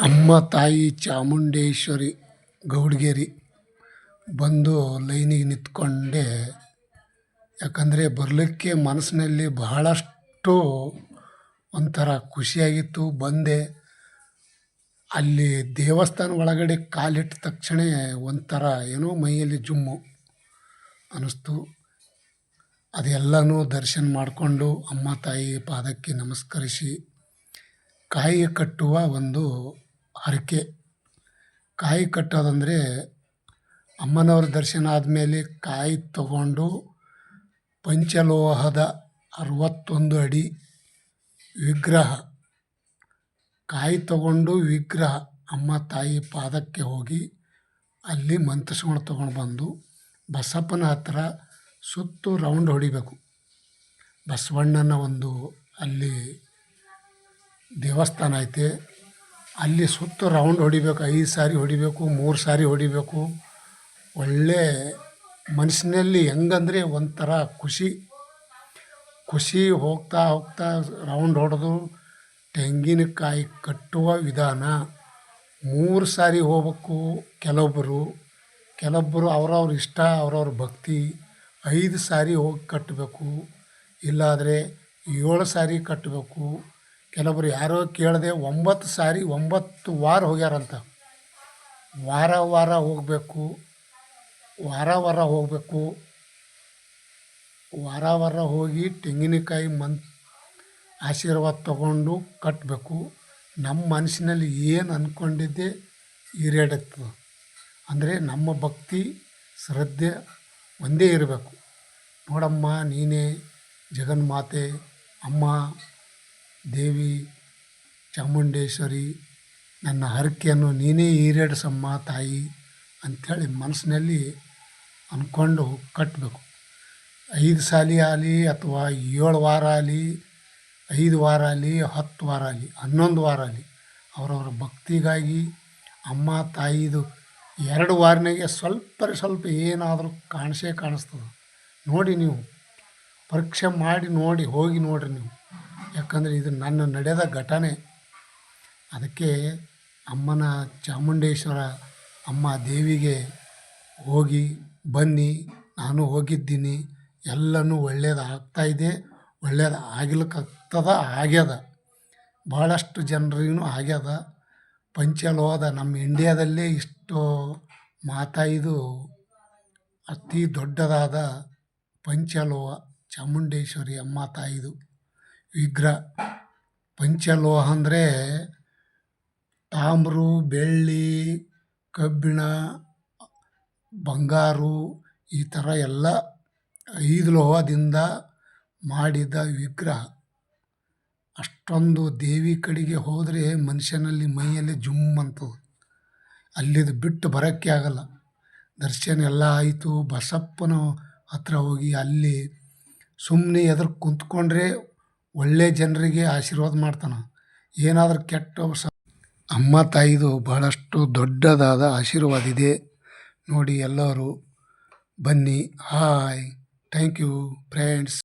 ಅಮ್ಮ ತಾಯಿ ಚಾಮುಂಡೇಶ್ವರಿ ಗೌಡ್ಗೇರಿ ಬಂದು ಲೈನಿಗೆ ನಿಂತ್ಕೊಂಡೆ. ಯಾಕಂದರೆ ಬರಲಿಕ್ಕೆ ಮನಸ್ಸಿನಲ್ಲಿ ಬಹಳಷ್ಟು ಒಂಥರ ಖುಷಿಯಾಗಿತ್ತು. ಬಂದೆ. ಅಲ್ಲಿ ದೇವಸ್ಥಾನ ಒಳಗಡೆ ಕಾಲಿಟ್ಟ ತಕ್ಷಣ ಒಂಥರ ಏನೋ ಮೈಯಲ್ಲಿ ಜುಮ್ಮು ಅನ್ನಿಸ್ತು. ಅದೆಲ್ಲನೂ ದರ್ಶನ ಮಾಡಿಕೊಂಡು ಅಮ್ಮ ತಾಯಿ ಪಾದಕ್ಕೆ ನಮಸ್ಕರಿಸಿ ಕಾಯಿ ಕಟ್ಟುವ ಒಂದು ಹರಕೆ. ಕಾಯಿ ಕಟ್ಟೋದಂದರೆ ಅಮ್ಮನವ್ರ ದರ್ಶನ ಆದಮೇಲೆ ಕಾಯಿ ತಗೊಂಡು ಪಂಚಲೋಹದ ಅರವತ್ತೊಂದು ಅಡಿ ವಿಗ್ರಹ. ಕಾಯಿ ತಗೊಂಡು ವಿಗ್ರಹ ಅಮ್ಮ ತಾಯಿ ಪಾದಕ್ಕೆ ಹೋಗಿ ಅಲ್ಲಿ ಮಂತ್ರಿಸ್ಕೊಂಡು ತೊಗೊಂಡು ಬಂದು ಬಸಪ್ಪನ ಹತ್ರ ಸುತ್ತು ರೌಂಡ್ ಹೊಡಿಬೇಕು. ಬಸವಣ್ಣನ ಒಂದು ಅಲ್ಲಿ ದೇವಸ್ಥಾನ ಐತೆ. ಅಲ್ಲಿ ಸುತ್ತು ರೌಂಡ್ ಹೊಡಿಬೇಕು, ಐದು ಸಾರಿ ಹೊಡಿಬೇಕು, ಮೂರು ಸಾರಿ ಹೊಡಿಬೇಕು. ಒಳ್ಳೆ ಮನಸ್ಸಿನಲ್ಲಿ ಹೆಂಗಂದ್ರೆ ಒಂಥರ ಖುಷಿ. ಖುಷಿ ಹೋಗ್ತಾ ಹೋಗ್ತಾ ರೌಂಡ್ ಹೊಡೆದು ತೆಂಗಿನಕಾಯಿ ಕಟ್ಟುವ ವಿಧಾನ. ಮೂರು ಸಾರಿ ಹೋಗ್ಬೇಕು ಕೆಲವೊಬ್ಬರು ಕೆಲವೊಬ್ಬರು ಅವ್ರವ್ರ ಇಷ್ಟ, ಅವ್ರವ್ರ ಭಕ್ತಿ. ಐದು ಸಾರಿ ಹೋಗಿ ಕಟ್ಟಬೇಕು ಇಲ್ಲಾದರೆ ಏಳು ಸಾರಿ ಕಟ್ಟಬೇಕು ಕೆಲವೊಬ್ರು ಯಾರೋ ಕೇಳದೆ ಒಂಬತ್ತು ಸಾರಿ ಒಂಬತ್ತು ವಾರ ಹೋಗ್ಯಾರಂತ. ವಾರ ವಾರ ಹೋಗಬೇಕು, ವಾರ ವಾರ ಹೋಗಬೇಕು. ವಾರ ವಾರ ಹೋಗಿ ತೆಂಗಿನಕಾಯಿ ಮನ್ ಆಶೀರ್ವಾದ ತಗೊಂಡು ಕಟ್ಟಬೇಕು ನಮ್ಮ ಮನಸ್ಸಿನಲ್ಲಿ ಏನು ಅಂದ್ಕೊಂಡಿದ್ದೆ ಈರೇಡತ್ತದ ಅಂದರೆ ನಮ್ಮ ಭಕ್ತಿ, ಶ್ರದ್ಧೆ ಒಂದೇ ಇರಬೇಕು. ನೋಡಮ್ಮ, ನೀನೇ ಜಗನ್ಮಾತೆ, ಅಮ್ಮ. ದೇವಿ ಚಾಮುಂಡೇಶ್ವರಿ, ನನ್ನ ಹರಕೆಯನ್ನು ನೀನೇ ಈರೇಡ್ಸಮ್ಮ ತಾಯಿ ಅಂಥೇಳಿ ಮನಸ್ಸಿನಲ್ಲಿ ಅಂದ್ಕೊಂಡು ಕಟ್ಟಬೇಕು ಐದು ಸಾಲಿ ಆಗಲಿ ಅಥವಾ ಏಳು ವಾರ ಆಗಲಿ, ಐದು ವಾರ ಆಗಲಿ, ಹತ್ತು ವಾರ ಆಗಲಿ, ಹನ್ನೊಂದು ವಾರ ಆಗಲಿ, ಅವರವರ ಭಕ್ತಿಗಾಗಿ ಅಮ್ಮ ತಾಯಿದು ಎರಡು ವಾರನಾಗೆ ಸ್ವಲ್ಪ ಸ್ವಲ್ಪ ಏನಾದರೂ ಕಾಣಿಸೇ ಕಾಣಿಸ್ತದೆ. ನೋಡಿ ನೀವು, ಪರೀಕ್ಷೆ ಮಾಡಿ ನೋಡಿ, ಹೋಗಿ ನೋಡಿರಿ ನೀವು. ಯಾಕಂದರೆ ಇದು ನನ್ನ ನಡೆದ ಘಟನೆ. ಅದಕ್ಕೆ ಅಮ್ಮನ ಚಾಮುಂಡೇಶ್ವರ ಅಮ್ಮ ದೇವಿಗೆ ಹೋಗಿ, ಬನ್ನಿ, ನಾನು ಹೋಗಿದ್ದೀನಿ, ಎಲ್ಲನೂ ಒಳ್ಳೇದು ಆಗ್ತಾಯಿದೆ ಒಳ್ಳೇದು ಆಗ್ಲಿಕ್ಕತ್ತದ ಆಗ್ಯದ. ಭಾಳಷ್ಟು ಜನರಿಗೂ ಆಗ್ಯದ. ಪಂಚಲೋಹದ ನಮ್ಮ ಇಂಡಿಯಾದಲ್ಲೇ ಇಷ್ಟು ಮಾತಾಯಿದು ಅತಿ ದೊಡ್ಡದಾದ ಪಂಚಲೋಹ ಚಾಮುಂಡೇಶ್ವರಿ ಅಮ್ಮ ತಾಯಿದು. ವಿಗ್ರಹ ಪಂಚಲೋಹ ಅಂದರೆ ತಾಮ್ರ, ಬೆಳ್ಳಿ, ಕಬ್ಬಿಣ, ಬಂಗಾರ ಈ ಥರ ಎಲ್ಲ ಐದು ಲೋಹದಿಂದ ಮಾಡಿದ ವಿಗ್ರಹ. ಅಷ್ಟೊಂದು ದೇವಿ ಕಡೆಗೆ ಹೋದರೆ ಮನುಷ್ಯನಲ್ಲಿ ಮೈಯಲ್ಲಿ ಜುಮ್ ಅಂತದೆ. ಅಲ್ಲಿದು ಬಿಟ್ಟು ಬರೋಕ್ಕೆ ಆಗಲ್ಲ. ದರ್ಶನ ಎಲ್ಲ ಆಯಿತು. ಬಸಪ್ಪನ ಹತ್ರ ಹೋಗಿ ಅಲ್ಲಿ ಸುಮ್ಮನೆ ಎದುರು ಕುಂತ್ಕೊಂಡ್ರೆ ಒಳ್ಳೆ ಜನರಿಗೆ ಆಶೀರ್ವಾದ ಮಾಡ್ತಾನೆ. ಏನಾದರೂ ಕೆಟ್ಟ ಸ, ಅಮ್ಮ ತಾಯಿದು ಬಹಳಷ್ಟು ದೊಡ್ಡದಾದ ಆಶೀರ್ವಾದ ಇದೆ. ನೋಡಿ ಎಲ್ಲರೂ ಬನ್ನಿ. ಹಾಯ್. Thank you friends.